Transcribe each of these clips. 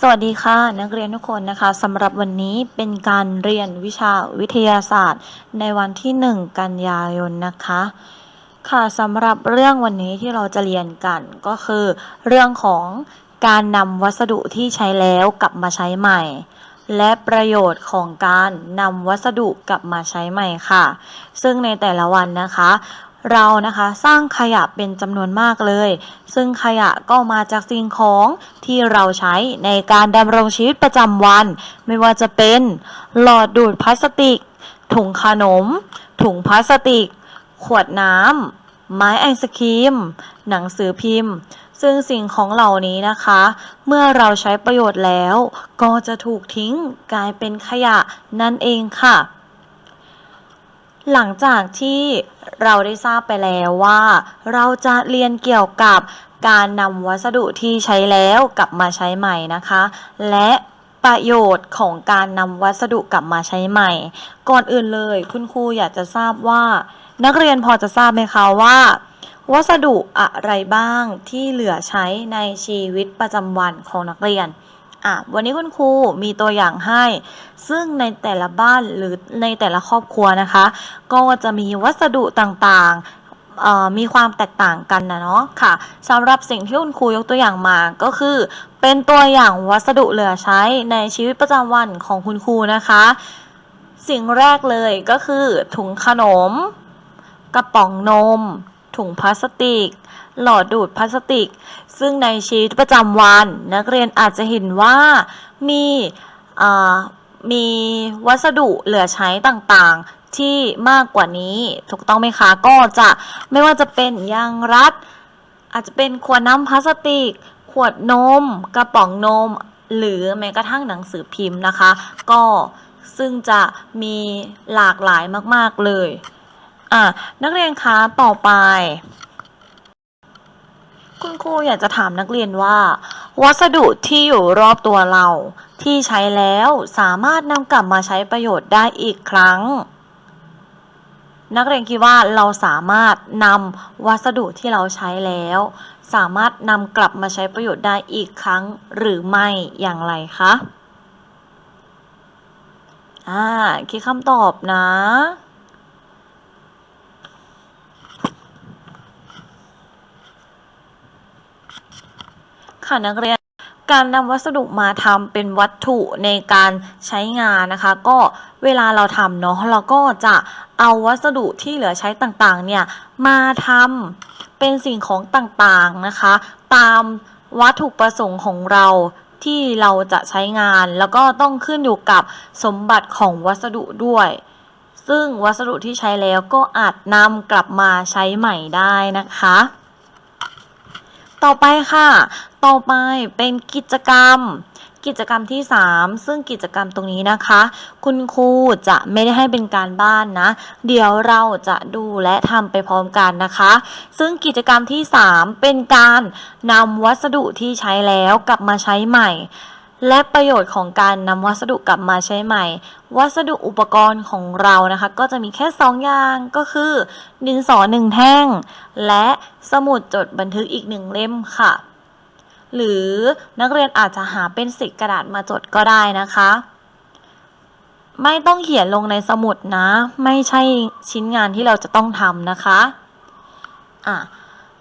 สวัสดีค่ะ นักเรียนทุกคนนะคะสำหรับวันนี้เป็นการเรียนวิชาวิทยาศาสตร์ ในวันที่ 1 กันยายนนะคะ ค่ะสำหรับเรื่องวันนี้ที่เราจะเรียนกันก็คือ เรื่องของการนำวัสดุที่ใช้แล้วกลับมาใช้ใหม่ และประโยชน์ของการนำวัสดุกลับมาใช้ใหม่ค่ะ ซึ่งในแต่ละวันนะคะ เรานะคะสร้างขยะเป็นจำนวนมากเลย ซึ่งขยะก็มาจากสิ่งของที่เราใช้ในการดำรงชีวิตประจำวัน ไม่ว่าจะเป็น หลอดดูดพลาสติก ถุงขนม ถุงพลาสติก ขวดน้ำไม้ไอศครีม หนังสือพิมพ์ ซึ่งสิ่งของเหล่านี้นะคะ เมื่อเราใช้ประโยชน์แล้ว ก็จะถูกทิ้งกลายเป็นขยะนั่นเองค่ะ หลังจากที่เราได้ทราบไปแล้วว่า เราจะเรียนเกี่ยวกับการนำวัสดุที่ใช้แล้วกลับมาใช้ใหม่นะคะ และประโยชน์ของการนำวัสดุกลับมาใช้ใหม่ ก่อนอื่นเลยคุณครูอยากจะทราบว่า นักเรียนพอจะทราบไหมคะว่า วัสดุอะไรบ้างที่เหลือใช้ในชีวิตประจำวันของนักเรียน อะวันนี้คุณครูมีตัวอย่างให้ ซึ่งในแต่ละบ้านหรือในแต่ละครอบครัวนะคะ ก็จะมีวัสดุต่างๆมีความแตกต่างกันนะเนาะค่ะสำหรับสิ่งที่คุณครูยกตัวอย่างมาก็คือ เป็นตัวอย่างวัสดุเหลือใช้ในชีวิตประจำวันของคุณครูนะคะ สิ่งแรกเลยก็คือถุงขนม กระป๋องนม ถุงพลาสติก หลอดดูดพลาสติก ซึ่งในชีวิตประจำวัน นักเรียนอาจจะเห็นว่ามีมีวัสดุเหลือใช้ต่างๆที่มากกว่านี้ ถูกต้องไหมคะ ก็จะไม่ว่าจะเป็นยางรัด อาจจะเป็นขวดน้ำพลาสติก ขวดนม กระป๋องนม หรือแม้กระทั่งหนังสือพิมพ์นะคะ ก็ซึ่งจะมีหลากหลายมาก ๆ เลย อะ นักเรียนคะ ต่อไป คุณครูอยากจะถามนักเรียนว่า วัสดุที่อยู่รอบตัวเรา ที่ใช้แล้วสามารถนำกลับมาใช้ประโยชน์ได้อีกครั้ง นักเรียนคิดว่าเราสามารถนำวัสดุที่เราใช้แล้ว สามารถนำกลับมาใช้ประโยชน์ได้อีกครั้งหรือไม่อย่างไรคะอ่าคิดคำตอบนะ ค่ะนักเรียน การนำวัสดุมาทำเป็นวัตถุในการใช้งานนะคะ ก็เวลาเราทำเนาะเราก็จะเอาวัสดุที่เหลือใช้ต่างๆเนี่ยมาทำเป็นสิ่งของต่างๆนะคะ ตามวัตถุประสงค์ของเราที่เราจะใช้งาน แล้วก็ต้องขึ้นอยู่กับสมบัติของวัสดุด้วย ซึ่งวัสดุที่ใช้แล้วก็อาจนำกลับมาใช้ใหม่ได้นะคะ ต่อไปค่ะ ต่อไปเป็นกิจกรรม กิจกรรมที่ 3 ซึ่งกิจกรรมตรงนี้นะคะ คุณครูจะไม่ได้ให้เป็นการบ้านนะ เดี๋ยวเราจะดูและทำไปพร้อมกันนะคะ ซึ่งกิจกรรมที่ 3 เป็นการนำวัสดุที่ใช้แล้วกลับมาใช้ใหม่ และประโยชน์ของการนำวัสดุกลับมาใช้ใหม่ วัสดุอุปกรณ์ของเรานะคะ ก็จะมีแค่ 2 อย่างก็คือดินสอหนึ่งแท่ง และสมุดจดบันทึกอีกหนึ่งเล่มค่ะ หรือนักเรียนอาจจะหาเป็นสีกระดาษมาจดก็ได้นะคะ ไม่ต้องเขียนลงในสมุดนะ ไม่ใช่ชิ้นงานที่เราจะต้องทำนะคะอะ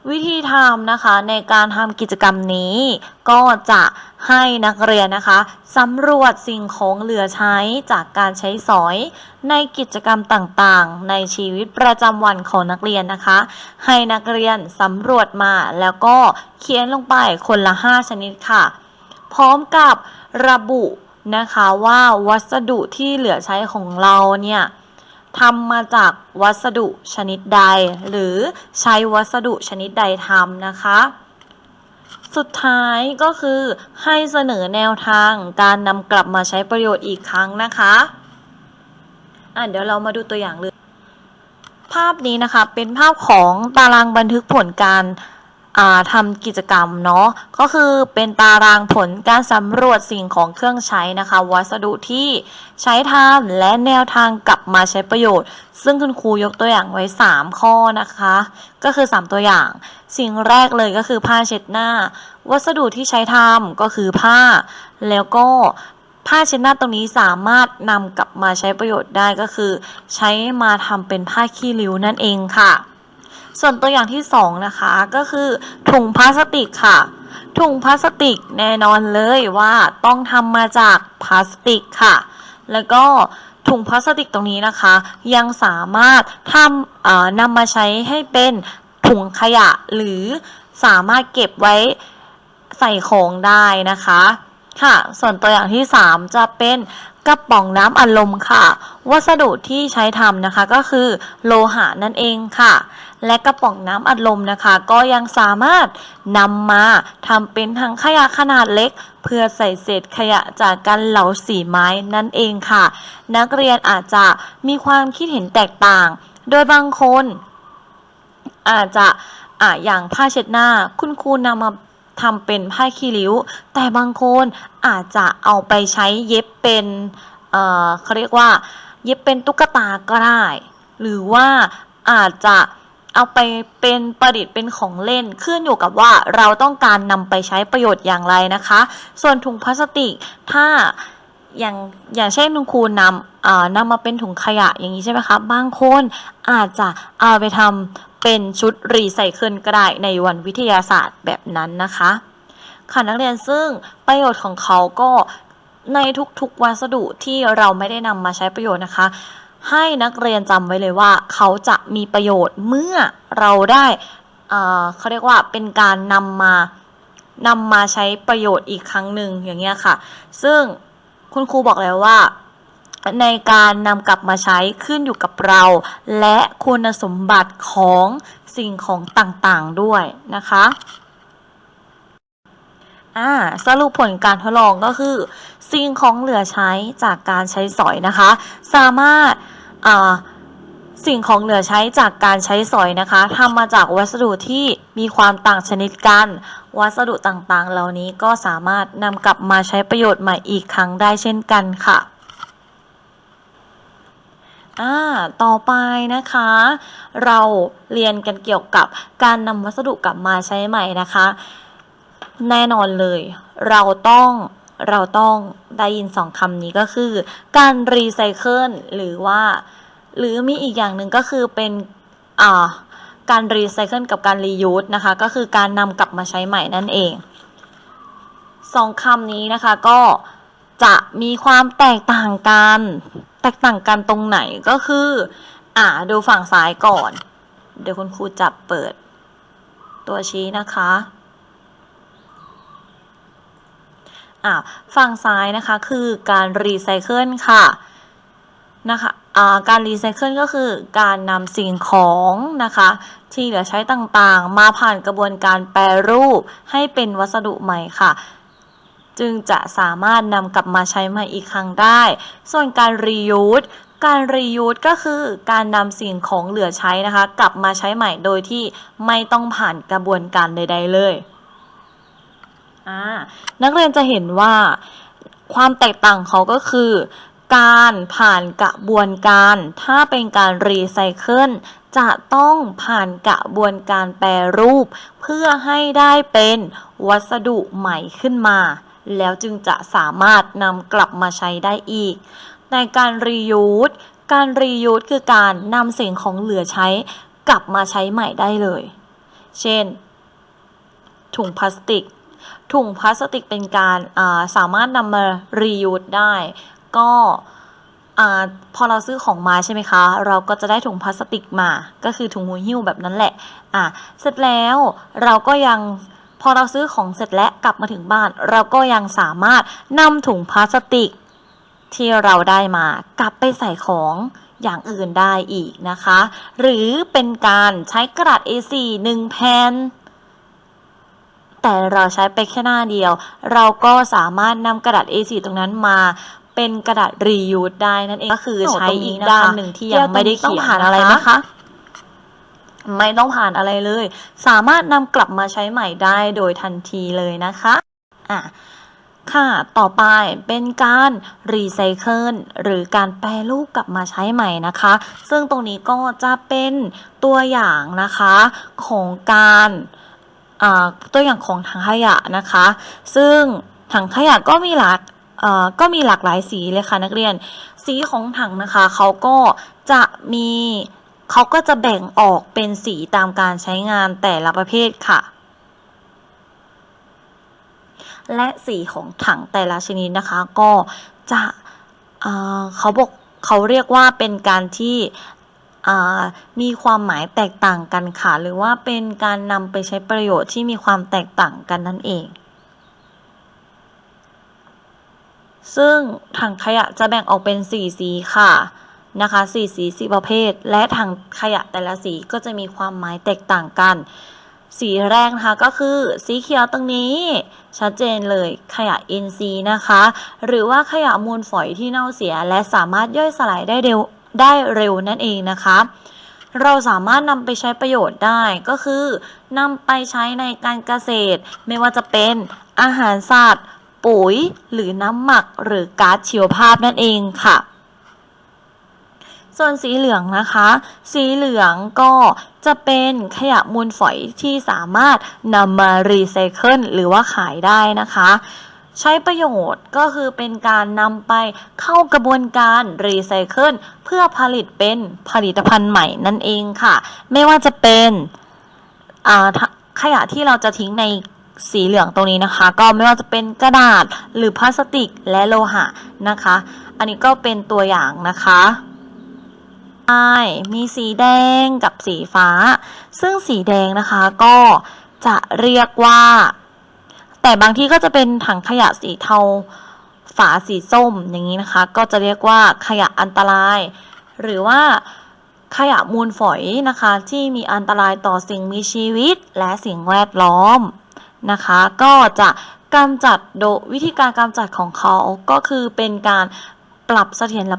วิธีทำนะคะในการทำกิจกรรมนี้ก็จะ ให้นักเรียนนะคะสำรวจสิ่งของเหลือใช้จากการใช้สอย ในกิจกรรมต่างๆ ในชีวิตประจำวันของนักเรียนนะคะ ให้นักเรียนสำรวจมาแล้วก็เขียนลงไปคนละ 5 ชนิดค่ะ พร้อมกับระบุนะคะว่าวัสดุที่เหลือใช้ของเราเนี่ยทำมาจากวัสดุชนิดใด หรือใช้วัสดุชนิดใดทำนะคะ สุดท้ายก็คือให้เสนอแนวทางการนำกลับมาใช้ประโยชน์อีกครั้งนะคะอะเดี๋ยวเรามาดูตัวอย่างเลย ภาพนี้นะคะเป็นภาพของตารางบันทึกผลการ ทำกิจกรรมเนาะก็คือเป็นตารางผลการสำรวจสิ่งของเครื่องใช้นะคะ วัสดุที่ใช้ทำและแนวทางกลับมาใช้ประโยชน์ ซึ่งคุณครูยกตัวอย่างไว้ 3 ข้อนะคะ ก็คือ 3 ตัวอย่าง สิ่งแรกเลยก็คือผ้าเช็ดหน้า วัสดุที่ใช้ทำก็คือผ้า แล้วก็ผ้าเช็ดหน้าตรงนี้สามารถนำกลับมาใช้ประโยชน์ได้ก็คือ ใช้มาทำเป็นผ้าขี้ริ้วนั่นเองค่ะ ส่วนตัวอย่างที่สองนะคะก็คือถุงพลาสติกค่ะ ถุงพลาสติกแน่นอนเลยว่าต้องทำมาจากพลาสติกค่ะ แล้วก็ถุงพลาสติกตรงนี้นะคะ ยังสามารถทำเอ่อนำมาใช้ให้เป็นถุงขยะหรือสามารถเก็บไว้ใส่ของได้นะคะ ค่ะ ส่วนตัวอย่างที่ 3 จะเป็น กระป๋องน้ำอัดลมค่ะ วัสดุที่ใช้ทำนะคะก็คือโลหะนั่นเองค่ะ และกระป๋องน้ำอัดลมนะคะ ก็ยังสามารถนำมาทำเป็นถังขยะขนาดเล็ก เพื่อใส่เศษขยะจากการเหลาสีไม้นั่นเองค่ะ นักเรียนอาจจะมีความคิดเห็นแตกต่าง โดยบางคน อาจจะอะอย่างผ้าเช็ดหน้า คุณครูนำมา ทำเป็นผ้าขี้ริ้ว แต่บางคนอาจจะเอาไปใช้เย็บเป็นเอ่อเขาเรียกว่า เย็บเป็นตุ๊กตาก็ได้ หรือว่าอาจจะเอาไปเป็นประดิษฐ์เป็นของเล่นขึ้นอยู่กับว่าเราต้องการนำไปใช้ประโยชน์อย่างไรนะคะ ส่วนถุงพลาสติกถ้าอย่างอย่างเช่นคุณครูนำเอ่อนำมาเป็นถุงขยะอย่างนี้ใช่ไหมคะบางคนอาจจะเอาไปทำ เป็นชุดรีไซเคิลก็ได้ในวันวิทยาศาสตร์แบบนั้นนะคะ ค่ะนักเรียนซึ่งประโยชน์ของเขาก็ในทุกๆวัสดุที่เราไม่ได้นำมาใช้ประโยชน์นะคะ ให้นักเรียนจำไว้เลยว่า เขาจะมีประโยชน์เมื่อเราได้เอ่อเขาเรียกว่าเป็นการนำมานำมาใช้ประโยชน์อีกครั้งหนึ่งอย่างเงี้ยค่ะ ซึ่งคุณครูบอกแล้วว่า ในการนำกลับมาใช้ขึ้นอยู่กับเรา และคุณสมบัติของสิ่งของต่างๆด้วยนะคะอ่าสรุปผลการทดลองก็คือ สิ่งของเหลือใช้จากการใช้สอยนะคะ สามารถอ่าสิ่งของเหลือใช้จากการใช้สอยนะคะทำมาจากวัสดุที่มีความต่างชนิดกัน วัสดุต่างๆ เหล่านี้ก็สามารถนำกลับมาใช้ประโยชน์ใหม่อีกครั้งได้เช่นกันค่ะ อ่าต่อไปนะคะ เราเรียนกันเกี่ยวกับการนำวัสดุกลับมาใช้ใหม่นะคะ แน่นอนเลย เราต้องเราต้องได้ยินสองคำนี้ก็คือ การรีไซเคิลหรือว่า หรือมีอีกอย่างหนึ่งก็คือเป็นอ่าการรีไซเคิลกับการรียูสนะคะ ก็คือการนำกลับมาใช้ใหม่นั่นเองสองคำนี้นะคะก็จะมีความแตกต่างกัน แตกต่างกันตรงไหนก็คือ อ่าดูฝั่งซ้ายก่อน เดี๋ยวคุณครูจับเปิด ตัวชี้นะคะอ่าฝั่งซ้ายนะคะคือการรีไซเคิลค่ะนะคะอ่าการรีไซเคิลก็คือการนำสิ่งของนะคะที่เหลือใช้ต่างๆ มาผ่านกระบวนการแปรรูปให้เป็นวัสดุใหม่ค่ะ จึงจะสามารถนำกลับมาใช้ใหม่อีกครั้งได้ ส่วนการรียูสการรียูสก็คือการนำสิ่งของเหลือใช้นะคะ กลับมาใช้ใหม่โดยที่ไม่ต้องผ่านกระบวนการใด ๆ เลยนักเรียนจะเห็นว่าความแตกต่างเขาก็คือ การผ่านกระบวนการ ถ้าเป็นการรีไซเคิลจะต้องผ่านกระบวนการแปรรูป เพื่อให้ได้เป็นวัสดุใหม่ขึ้นมา แล้วจึงจะสามารถนำกลับมาใช้ได้อีก ในการรียูสการรียูสคือการนำสิ่งของเหลือใช้กลับมาใช้ใหม่ได้เลย เช่น ถุงพลาสติก ถุงพลาสติกเป็นการาสามารถนำมารียูสได้ ก็อพอเราซื้อของมาใช่ไหมคะ เราก็จะได้ถุงพลาสติกมา ก็คือถุงหูหิ้วแบบนั้นแหละ อะ เสร็จแล้วเราก็ยัง พอเราซื้อของเสร็จแล้วกลับมาถึงบ้าน เราก็ยังสามารถนำถุงพลาสติก ที่เราได้มากลับไปใส่ของอย่างอื่นได้อีกนะคะ หรือเป็นการใช้กระดาษ A4 หนึ่งแผ่นแต่เราใช้ไปแค่หน้าเดียว เราก็สามารถนำกระดาษ A4 ตรงนั้นมาเป็นกระดาษรียูสได้นั่นเองก็คือใช้อีกด้านหนึ่งที่ยังไม่ได้เขียนต้องผ่านอะไรนะคะ ไม่ต้องผ่านอะไรเลย สามารถนำกลับมาใช้ใหม่ได้โดยทันทีเลยนะคะอะค่ะ ต่อไปเป็นการรีไซเคิลหรือการแปรรูปกลับมาใช้ใหม่นะคะ ซึ่งตรงนี้ก็จะเป็นตัวอย่างนะคะของการตัวอย่างของถังขยะนะคะ ซึ่งถังขยะก็มีหลากก็มีหลากหลายสีเลยค่ะนักเรียน สีของถังนะคะเขาก็จะมี เขาก็จะแบ่งออกเป็นสีตามการใช้งานแต่ละประเภทค่ะ และสีของถังแต่ละชนิดนะคะ ก็จะเเขาบอกเขาเรียกว่าเป็นการที่มีความหมายแตกต่างกันค่ะ หรือว่าเป็นการนำไปใช้ประโยชน์ที่มีความแตกต่างกันนั่นเอง ซึ่งถังขยะจะแบ่งออกเป็น 4 สีค่ะ นะคะ4สีสีประเภท และถังขยะแต่ละสีก็จะมีความหมายแตกต่างกัน สีแรกนะคะก็คือสีเขียวตรงนี้ ชัดเจนเลยขยะ NC นะคะ หรือว่าขยะมูลฝอยที่เน่าเสีย และสามารถย่อยสลายได้เร็วได้เร็วนั่นเองนะคะเราสามารถนำไปใช้ประโยชน์ได้ก็คือนำไปใช้ในการเกษตร ไม่ว่าจะเป็นอาหารสัตว์ ปุ๋ย หรือน้ำหมักหรือก๊าซชีวภาพนั่นเองค่ะ ส่วนสีเหลืองนะคะ สีเหลืองก็จะเป็นขยะมูลฝอยที่สามารถนำมารีไซเคิลหรือว่าขายได้นะคะ ใช้ประโยชน์ก็คือเป็นการนำไปเข้ากระบวนการรีไซเคิลเพื่อผลิตเป็นผลิตภัณฑ์ใหม่นั่นเองค่ะ ไม่ว่าจะเป็นขยะที่เราจะทิ้งในสีเหลืองตรงนี้นะคะ ก็ไม่ว่าจะเป็นกระดาษหรือพลาสติกและโลหะนะคะ อันนี้ก็เป็นตัวอย่างนะคะ ใช่มีสีแดงกับสีฟ้า ซึ่งสีแดงนะคะก็จะเรียกว่า แต่บางที่ก็จะเป็นถังขยะสีเทา ฝาสีส้มอย่างนี้นะคะ ก็จะเรียกว่าขยะอันตราย หรือว่าขยะมูลฝอยนะคะ ที่มีอันตรายต่อสิ่งมีชีวิตและสิ่งแวดล้อมนะคะ ก็จะกำจัดโดยวิธีการกำจัดของเขาก็คือเป็นการปรับเสถียร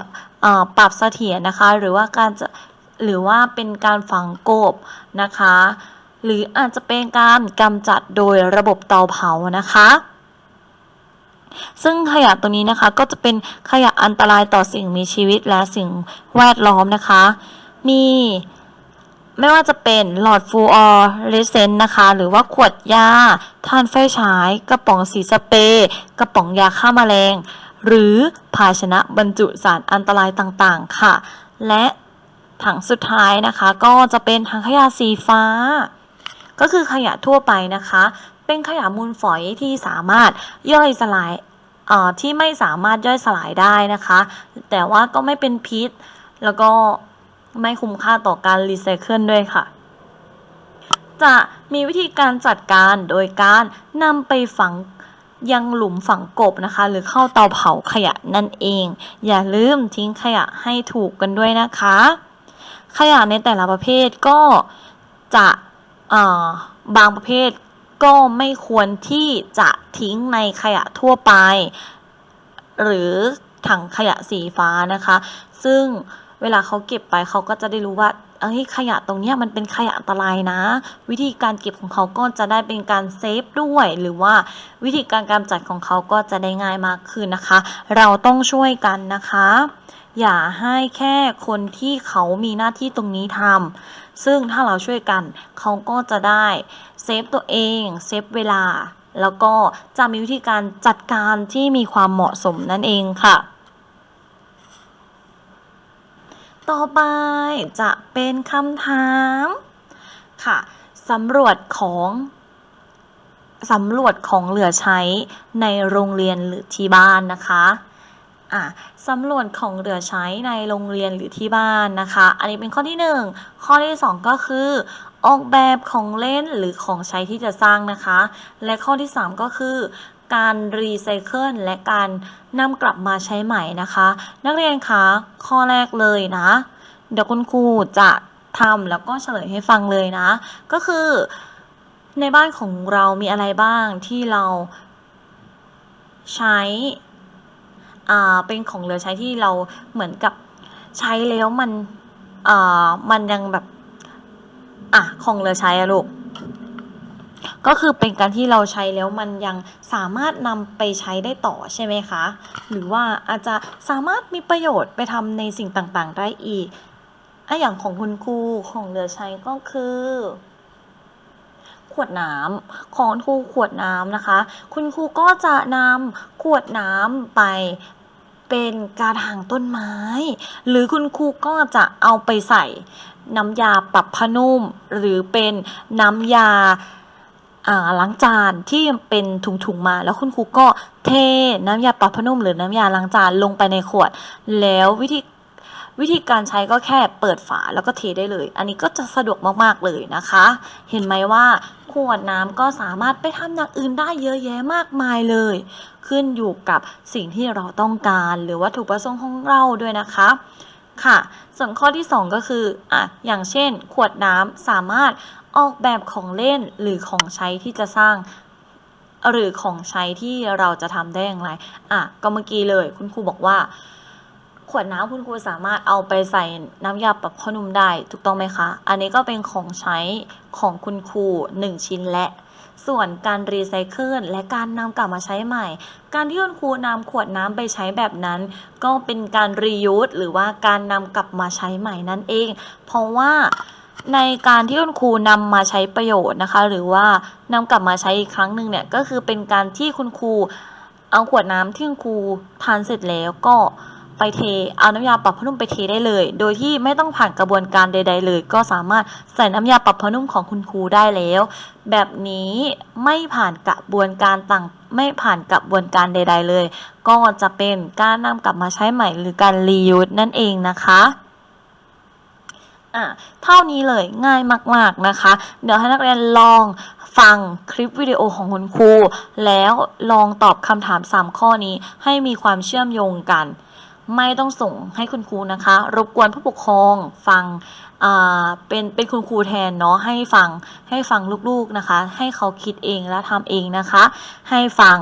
ปรับเสถียรนะคะ หรือว่าการจะหรือว่าเป็นการฝังกบนะคะ หรืออาจจะเป็นการกำจัดโดยระบบเตาเผานะคะซึ่งขยะตัวนี้นะคะก็จะเป็นขยะอันตรายต่อสิ่งมีชีวิตและสิ่งแวดล้อมนะคะ มีไม่ว่าจะเป็นหลอดฟลูออเรสเซนต์นะคะ หรือว่าขวดยาถ่านไฟฉาย กระป๋องสีสเปรย์กระป๋องยาฆ่าแมลง หรือภาชนะบรรจุสารอันตรายต่างๆ ค่ะ และถังสุดท้ายนะคะ ก็จะเป็นถังขยะสีฟ้า ก็คือขยะทั่วไปนะคะ เป็นขยะมูลฝอยที่สามารถย่อยสลายที่ไม่สามารถย่อยสลายได้นะคะ แต่ว่าก็ไม่เป็นพิษ แล้วก็ไม่คุ้มค่าต่อการรีไซเคิลด้วยค่ะ จะมีวิธีการจัดการโดยการนำไปฝัง ยังหลุมฝังกบนะคะ หรือเข้าเตาเผาขยะนั่นเอง อย่าลืมทิ้งขยะให้ถูกกันด้วยนะคะ ขยะในแต่ละประเภทก็จะบางประเภทก็ไม่ควรที่จะทิ้งในขยะทั่วไป หรือถังขยะสีฟ้านะคะ ซึ่งเวลาเขาเก็บไปเขาก็จะได้รู้ว่า เอ้ยขยะตรงเนี้ยมันเป็นขยะอันตรายนะ วิธีการเก็บของเขาก็จะได้เป็นการเซฟด้วย หรือว่าวิธีการกำจัดของเขาก็จะได้ง่ายมากขึ้นนะคะ เราต้องช่วยกันนะคะ อย่าให้แค่คนที่เขามีหน้าที่ตรงนี้ทำซึ่งถ้าเราช่วยกันเขาก็จะได้เซฟตัวเองเซฟเวลาแล้วก็จะมีวิธีการจัดการที่มีความเหมาะสมนั่นเองค่ะ ต่อไปจะเป็นคำถามค่ะสำรวจของสำรวจของเหลือใช้ในโรงเรียนหรือที่บ้านนะคะอะสำรวจของเหลือใช้ในโรงเรียนหรือที่บ้านนะคะ อันนี้เป็นข้อที่หนึ่งข้อที่สองก็คือ ออกแบบของเล่นหรือของใช้ที่จะสร้างนะคะ และข้อที่สามก็คือ การรีไซเคิลและการนำกลับมาใช้ใหม่นะคะ นักเรียนคะข้อแรกเลยนะ เดี๋ยวคุณครูจะทำแล้วก็เฉลยให้ฟังเลยนะ ก็คือในบ้านของเรามีอะไรบ้างที่เราใช้อ่าเป็นของเหลือใช้ที่เราเหมือนกับใช้แล้วมันอ่ามันยังแบบอะของเหลือใช้อะลูก ก็คือเป็นการที่เราใช้แล้วมันยังสามารถนำไปใช้ได้ต่อใช่ไหมคะ หรือว่าอาจจะสามารถมีประโยชน์ไปทำในสิ่งต่างๆ ได้อีกอะอย่างของคุณครูของเหลือใช้ก็คือ ขวดน้ำของครูขวดน้ำนะคะ คุณครูก็จะนำขวดน้ำไปเป็นกระถางต้นไม้ หรือคุณครูก็จะเอาไปใส่น้ำยาปรับผ้านุ่ม หรือเป็นน้ำยาอ่า ล้างจานที่เป็นถุงๆมา แล้วคุณครูก็เทน้ำยาปรับผ้านุ่มหรือน้ำยาล้างจานลงไปในขวด แล้ววิธีวิธีการใช้ก็แค่เปิดฝาแล้วก็เทได้เลย อันนี้ก็จะสะดวกมากๆเลยนะคะ เห็นไหมว่าขวดน้ำก็สามารถไปทำอย่างอื่นได้เยอะแยะมากมายเลย ขึ้นอยู่กับสิ่งที่เราต้องการหรือวัตถุประสงค์ของเราด้วยนะคะค่ะ ส่วนข้อที่ 2 ก็คืออะอย่างเช่น ขวดน้ำสามารถ ออกแบบของเล่นหรือของใช้ที่จะสร้าง หรือของใช้ที่เราจะทำได้อย่างไร อะ ก็เมื่อกี้เลยคุณครูบอกว่า ขวดน้ำคุณครูสามารถเอาไปใส่น้ำยาปรับผ้านุ่มได้ถูกต้องไหมคะ อันนี้ก็เป็นของใช้ของคุณครู1ชิ้นและส่วนการรีไซเคิลและการนำกลับมาใช้ใหม่ การที่คุณครูนำขวดน้ำไปใช้แบบนั้น ก็เป็นการรียูสหรือว่าการนำกลับมาใช้ใหม่นั่นเอง เพราะว่า ในการที่คุณครูนำมาใช้ประโยชน์นะคะ หรือว่านำกลับมาใช้อีกครั้งหนึ่งเนี่ยก็คือเป็นการที่คุณครูเอาขวดน้ำที่คุณครูทานเสร็จแล้วก็ไปเทเอาน้ำยาปรับผ้านุ่มไปเทได้เลย โดยที่ไม่ต้องผ่านกระบวนการใด ๆ เลย ก็สามารถใส่น้ำยาปรับผ้านุ่มของคุณครูได้แล้ว แบบนี้ไม่ผ่านกระบวนการต่างไม่ผ่านกระบวนการใด ๆ เลย ก็จะเป็นการนำกลับมาใช้ใหม่หรือการรียูสนั่นเองนะคะ อะเท่านี้เลยง่ายมากๆนะคะ เดี๋ยวให้นักเรียนลองฟังคลิปวิดีโอของคุณครู แล้วลองตอบคำถาม 3 ข้อนี้ให้มีความเชื่อมโยงกัน ไม่ต้องส่งให้คุณครูนะคะ รบกวนผู้ปกครองฟังเป็นเป็นคุณครูแทนเนาะให้ฟังให้ฟังลูกๆนะคะ ให้เขาคิดเองและทำเองนะคะ ให้ฟัง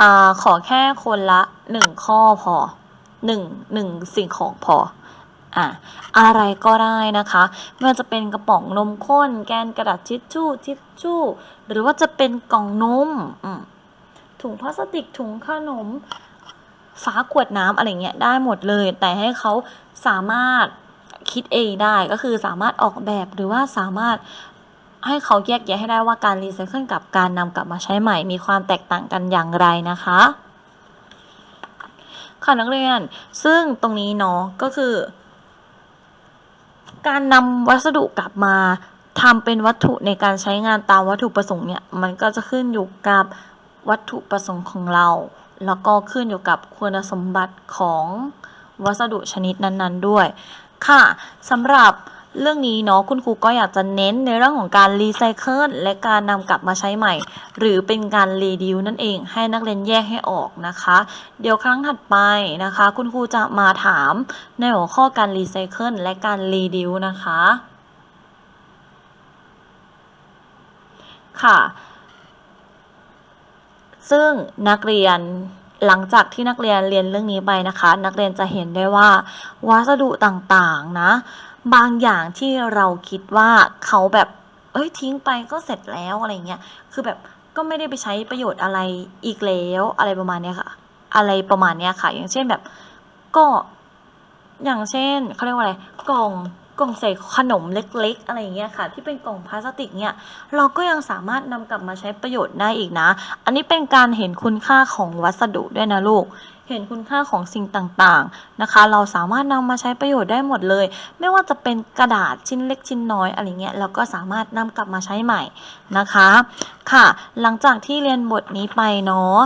อขอแค่คนละหนึ่งข้อพอหนึ่งหนึ่งสิ่งของพอ อะอะไรก็ได้นะคะไม่ว่าจะเป็นกระป๋องนมข้น แกนกระดาษทิชชู่ทิชชู่ หรือว่าจะเป็นกล่องนมถุงพลาสติกถุงขนมฝาขวดน้ำอะไรเงี้ยได้หมดเลย แต่ให้เขาสามารถคิดเองได้ก็คือสามารถออกแบบหรือว่าสามารถให้เขาแยกแยะให้ได้ว่าการรีไซเคิลกับการนำกลับมาใช้ใหม่ มีความแตกต่างกันอย่างไรนะคะค่ะนักเรียน ซึ่งตรงนี้เนาะก็คือ การนำวัสดุกลับมาทำเป็นวัตถุในการใช้งานตามวัตถุประสงค์เนี่ยมันก็จะขึ้นอยู่กับวัตถุประสงค์ของเรา แล้วก็ขึ้นอยู่กับคุณสมบัติของวัสดุชนิดนั้น ๆ ด้วย ค่ะสำหรับ เรื่องนี้เนาะคุณครูก็อยากจะเน้นในเรื่องของการรีไซเคิลและการนำกลับมาใช้ใหม่ หรือเป็นการรีดิวนั่นเอง ให้นักเรียนแยกให้ออกนะคะ เดี๋ยวครั้งถัดไปนะคะ คุณครูจะมาถามในหัวข้อการรีไซเคิลและการรีดิวนะคะ ค่ะ ซึ่งนักเรียนหลังจากที่นักเรียนเรียนเรื่องนี้ไปนะคะ นักเรียนจะเห็นได้ว่าวัสดุต่างๆนะ บางอย่างที่เราคิดว่าเขาแบบ เอ้ยทิ้งไปก็เสร็จแล้วอะไรเงี้ย คือแบบก็ไม่ได้ไปใช้ประโยชน์อะไรอีกแล้วอะไรประมาณเนี้ยค่ะ อะไรประมาณเนี้ยค่ะ อย่างเช่นแบบก็อย่างเช่นเขาเรียกว่าอะไรกล่องกล่องใส่ขนมเล็ก ๆ อะไรอย่างเงี้ยค่ะ ที่เป็นกล่องพลาสติกเนี่ยเราก็ยังสามารถนำกลับมาใช้ประโยชน์ได้อีกนะ อันนี้เป็นการเห็นคุณค่าของวัสดุด้วยนะลูก เห็นคุณค่าของสิ่งต่างๆนะคะ เราสามารถนำมาใช้ประโยชน์ได้หมดเลย ไม่ว่าจะเป็นกระดาษชิ้นเล็กชิ้นน้อยอะไรเงี้ยเราก็สามารถนำกลับมาใช้ใหม่นะคะค่ะ หลังจากที่เรียนบทนี้ไปเนาะ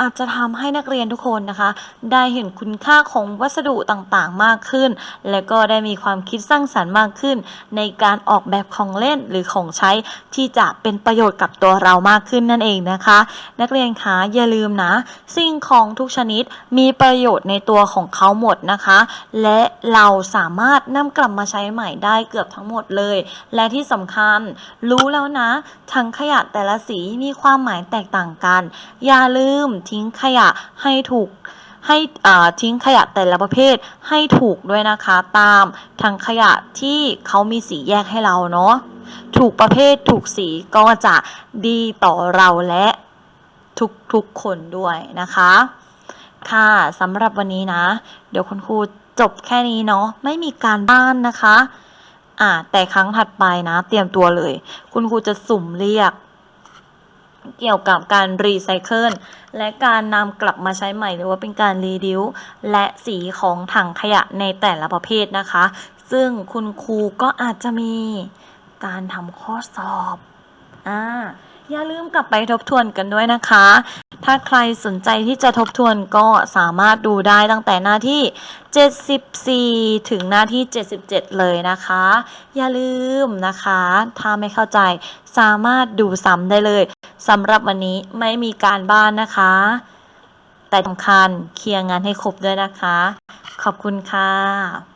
อาจจะทำให้นักเรียนทุกคนนะคะ ได้เห็นคุณค่าของวัสดุต่างๆมากขึ้น และก็ได้มีความคิดสร้างสรรค์มากขึ้น ในการออกแบบของเล่นหรือของใช้ที่จะเป็นประโยชน์กับตัวเรามากขึ้นนั่นเองนะคะ นักเรียนคะอย่าลืมนะ สิ่งของทุกชนิดมีประโยชน์ในตัวของเขาหมดนะคะ และเราสามารถนำกลับมาใช้ใหม่ได้เกือบทั้งหมดเลย และที่สำคัญ รู้แล้วนะ ทั้งขยะแต่ละสีมีความหมายแตกต่างกัน อย่าลืมทิ้งขยะให้ถูกให้ทิ้งขยะแต่ละประเภทให้ถูกด้วยนะคะตามถังขยะที่เขามีสีแยกให้เราเนาะถูกประเภทถูกสีก็จะดีต่อเราและทุกๆคนด้วยนะคะ ค่ะสำหรับวันนี้นะ เดี๋ยวคุณครูจบแค่นี้เนาะไม่มีการบ้านนะคะ อ่า แต่ครั้งถัดไปนะ เตรียมตัวเลย คุณครูจะสุ่มเรียก เกี่ยวกับการรีไซเคิลและการนำกลับมาใช้ใหม่หรือว่าเป็นการรีดิวและสีของถังขยะในแต่ละประเภทนะคะ ซึ่งคุณครูก็อาจจะมีการทำข้อสอบ อ่า อย่าลืมกลับไปทบทวนกันด้วยนะคะ ถ้าใครสนใจที่จะทบทวนก็สามารถดูได้ตั้งแต่หน้าที่ 74 ถึงหน้าที่ 77 เลยนะคะ อย่าลืมนะคะ ถ้าไม่เข้าใจสามารถดูซ้ำได้เลยสำหรับวันนี้ไม่มีการบ้านนะคะ แต่สำคัญเคลียร์งานให้ครบด้วยนะคะ ขอบคุณค่ะ